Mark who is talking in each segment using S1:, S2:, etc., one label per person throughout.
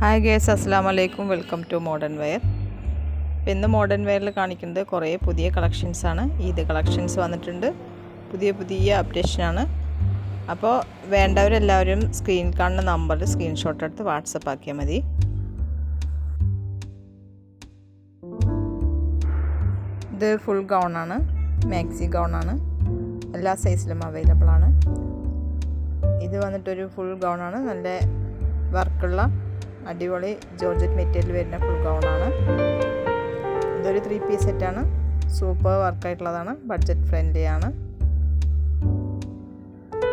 S1: Hi guys അസ്സാം വലൈക്കും welcome to modern wear ഇപ്പം ഇന്ന് മോഡേൺ വെയറിൽ കാണിക്കുന്നത് കുറേ പുതിയ കളക്ഷൻസാണ് ഈദ് കളക്ഷൻസ് വന്നിട്ടുണ്ട്. പുതിയ പുതിയ അപ്ഡേഷനാണ് അപ്പോൾ വേണ്ടവരെല്ലാവരും സ്ക്രീൻ കാണുന്ന നമ്പറിൽ സ്ക്രീൻഷോട്ട് എടുത്ത് വാട്സപ്പ് ആക്കിയാൽ മതി. ഇത് ഫുൾ ഗൗണാണ് മാക്സി ഗൗണാണ് എല്ലാ സൈസിലും അവൈലബിൾ ആണ്. ഇത് വന്നിട്ടൊരു ഫുൾ ഗൗണാണ് നല്ല വർക്കുള്ള അടിപൊളി ജോർജറ്റ് മെറ്റീരിയൽ വരുന്ന ഫുൾ ഗൗണാണ് ഇതൊരു ത്രീ പീസ് സെറ്റാണ് സൂപ്പർ വർക്കായിട്ടുള്ളതാണ് ബഡ്ജറ്റ് ഫ്രണ്ട്ലി ആണ്.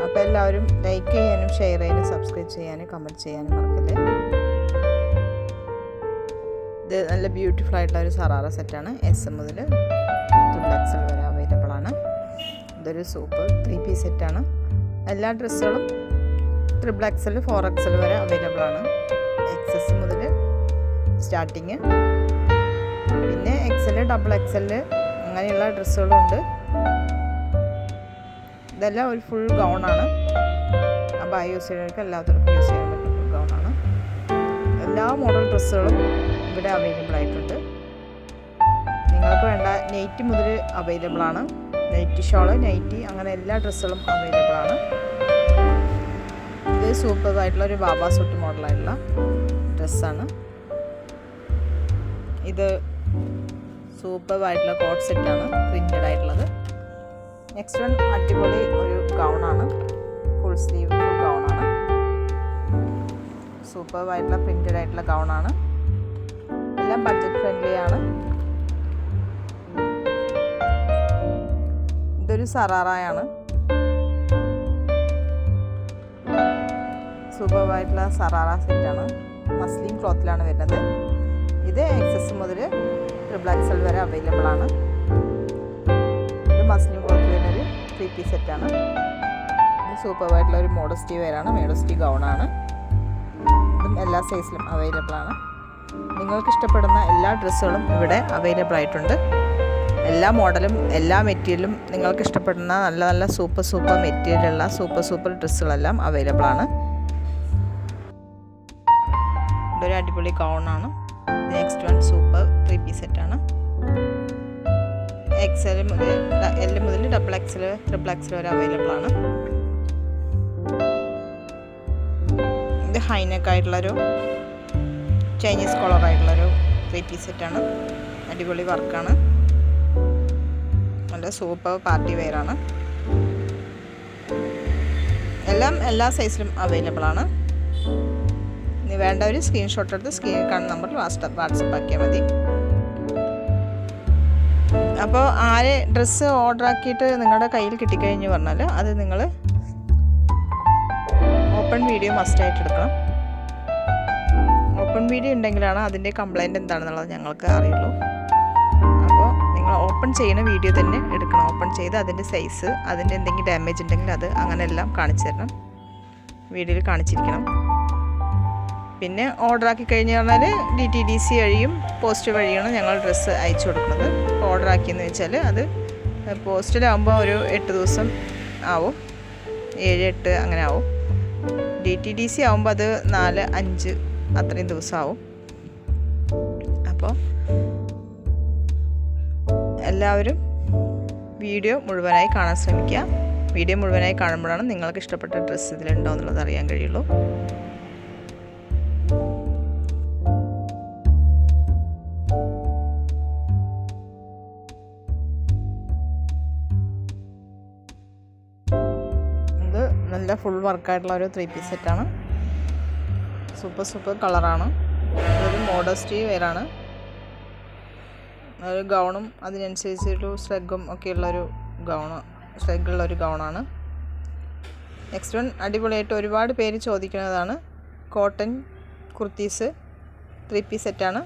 S1: അപ്പോൾ എല്ലാവരും ലൈക്ക് ചെയ്യാനും ഷെയർ ചെയ്യാനും സബ്സ്ക്രൈബ് ചെയ്യാനും കമന്റ് ചെയ്യാനും മറക്കല്ലേ. ഇത് നല്ല ബ്യൂട്ടിഫുൾ ആയിട്ടുള്ള ഒരു സറാറ സെറ്റാണ് എസ് എം മുതൽ എക്സൽ വരെ അവൈലബിൾ ആണ്. ഇതൊരു സൂപ്പർ ത്രീ പീസ് സെറ്റാണ് എല്ലാ ഡ്രസ്സുകളും ത്രിബിൾ എക്സൽ ഫോർ എക്സൽ വരെ അവൈലബിൾ ആണ്. സ്റ്റാർട്ടിങ് പിന്നെ എക്സൽ ഡബിൾ എക്സൽ അങ്ങനെയുള്ള ഡ്രസ്സുകളുണ്ട്. ഇതെല്ലാം ഒരു ഫുൾ ഗൗണാണ് അപ്പോൾ ആ യൂസ് ചെയ്യുന്നവർക്ക് എല്ലാവർക്കും യൂസ് ചെയ്യാൻ പറ്റുന്ന ഫുൾ ഗൗണാണ് എല്ലാ മോഡൽ ഡ്രസ്സുകളും ഇവിടെ അവൈലബിൾ ആയിട്ടുണ്ട്. നിങ്ങൾക്ക് വേണ്ട നൈറ്റ് മുതൽ അവൈലബിൾ ആണ്. നൈറ്റ് ഷോൾ നൈറ്റി അങ്ങനെ എല്ലാ ഡ്രസ്സുകളും അവൈലബിൾ ആണ്. ഇത് സൂപ്പർ ആയിട്ടുള്ള ഒരു ബാബാ സൂട്ട് മോഡലായിട്ടുള്ള ഡ്രസ്സാണ് ഇത് സൂപ്പർ ആയിട്ടുള്ള കോട്ട് സെറ്റാണ് പ്രിന്റഡ് ആയിട്ടുള്ളത്. നെക്സ്റ്റ് വൺ അടിപൊളി ഒരു ഗൗൺ ആണ്. ഫുൾ സ്ലീവ് ഫുൾ ഗൗണാണ് സൂപ്പർ ആയിട്ടുള്ള പ്രിന്റഡ് ആയിട്ടുള്ള ഗൗൺ ആണ്. എല്ലാം ബഡ്ജറ്റ് ഫ്രണ്ട്ലി ആണ്. ഇതൊരു സറാറായാണ്. സൂപ്പറായിട്ടുള്ള സറാറ സെറ്റാണ് മസ്ലിം ക്ലോത്തിലാണ് വരുന്നത്. ഇത് എക്സസ് മുതൽ ട്രിപ്പിൾ എക്സൽ വരെ അവൈലബിൾ ആണ്. ഇത് മസ്ലിം ക്ലോത്തിൽ വരുന്നൊരു ത്രീ പീസ് സെറ്റാണ് ഇത് സൂപ്പറായിട്ടുള്ള ഒരു മോഡസ്റ്റി വെയറാണ് മോഡസ്റ്റി ഗൗണാണ് ഇതും എല്ലാ സൈസിലും അവൈലബിൾ ആണ്. നിങ്ങൾക്ക് ഇഷ്ടപ്പെടുന്ന എല്ലാ ഡ്രസ്സുകളും ഇവിടെ അവൈലബിൾ ആയിട്ടുണ്ട്. എല്ലാ മോഡലും എല്ലാ മെറ്റീരിയലും നിങ്ങൾക്ക് ഇഷ്ടപ്പെടുന്ന നല്ല നല്ല സൂപ്പർ സൂപ്പർ മെറ്റീരിയലുള്ള സൂപ്പർ സൂപ്പർ ഡ്രസ്സുകളെല്ലാം അവൈലബിൾ ആണ്. ഇതൊരു അടിപൊളി ഗൗണാണ് next one super three piece സെറ്റാണ് എക്സൽ മുതൽ എൽ മുതൽ ഡബിൾ എക്സൽ ട്രിപ്പിൾ എക്സൽ വരെ അവൈലബിൾ ആണ്. ഇത് ഹൈനെക്ക് ആയിട്ടുള്ളൊരു ചൈനീസ് കോളർ ആയിട്ടുള്ളൊരു ത്രീ പീസ് സെറ്റാണ് അടിപൊളി വർക്കാണ് നല്ല സൂപ്പർ പാർട്ടി വെയറാണ് എല്ലാം എല്ലാ സൈസിലും അവൈലബിൾ ആണ്. വേണ്ടവർ സ്ക്രീൻഷോട്ട് എടുത്ത് സ്ക്രീൻ കാണുന്ന നമ്പറിൽ വാട്സപ്പ് വാട്സപ്പ് ആക്കിയാൽ മതി. അപ്പോൾ ആരെ ഡ്രസ്സ് ഓർഡർ ആക്കിയിട്ട് നിങ്ങളുടെ കയ്യിൽ കിട്ടിക്കഴിഞ്ഞ് പറഞ്ഞാൽ അത് നിങ്ങൾ ഓപ്പൺ വീഡിയോ മസ്റ്റായിട്ട് എടുക്കണം. ഓപ്പൺ വീഡിയോ ഉണ്ടെങ്കിലാണ് അതിന്റെ കംപ്ലൈന്റ് എന്താണെന്നുള്ളത് ഞങ്ങൾക്ക് അറിയുള്ളൂ. അപ്പോൾ നിങ്ങൾ ഓപ്പൺ ചെയ്യുന്ന വീഡിയോ തന്നെ എടുക്കണം. ഓപ്പൺ ചെയ്ത് അതിന്റെ സൈസ് അതിന്റെ എന്തെങ്കിലും ഡാമേജ് ഉണ്ടെങ്കിൽ അത് അങ്ങനെയെല്ലാം കാണിച്ചു തരണം. വീഡിയോയിൽ കാണിച്ചിരിക്കണം. പിന്നെ ഓർഡർ ആക്കി കഴിഞ്ഞ് പറഞ്ഞാൽ ഡി ടി ഡി സി വഴിയും പോസ്റ്റ് വഴിയാണ് ഞങ്ങൾ ഡ്രസ്സ് അയച്ചു കൊടുക്കുന്നത്. ഓർഡർ ആക്കിയെന്ന് വെച്ചാൽ അത് പോസ്റ്റിലാകുമ്പോൾ ഒരു എട്ട് ദിവസം ആവും. ഏഴ് എട്ട് അങ്ങനെ ആവും. ഡി ടി ഡി സി ആകുമ്പോൾ അത് നാല് അഞ്ച് അത്രയും ആവും അപ്പോൾ എല്ലാവരും വീഡിയോ മുഴുവനായി കാണാൻ ശ്രമിക്കുക. വീഡിയോ മുഴുവനായി കാണുമ്പോഴാണ് നിങ്ങൾക്ക് ഇഷ്ടപ്പെട്ട ഡ്രസ്സ് ഇതിലുണ്ടോ എന്നുള്ളത് അറിയാൻ കഴിയുള്ളൂ. നല്ല ഫുൾ വർക്കായിട്ടുള്ള ഒരു ത്രീ പീസ് സെറ്റാണ് സൂപ്പർ സൂപ്പർ കളറാണ്. ഒരു മോഡസ്റ്റി വെയറാണ് ഒരു ഗൗണും അതിനനുസരിച്ച് ഒരു സ്ലെഗും ഒക്കെയുള്ളൊരു ഗൗണ് സ്ലെഗുള്ളൊരു ഗൗണാണ് നെക്സ്റ്റ് വൺ അടിപൊളിയായിട്ട് ഒരുപാട് പേര് ചോദിക്കുന്നതാണ്. കോട്ടൺ കുർത്തീസ് ത്രീ പീസ് സെറ്റാണ്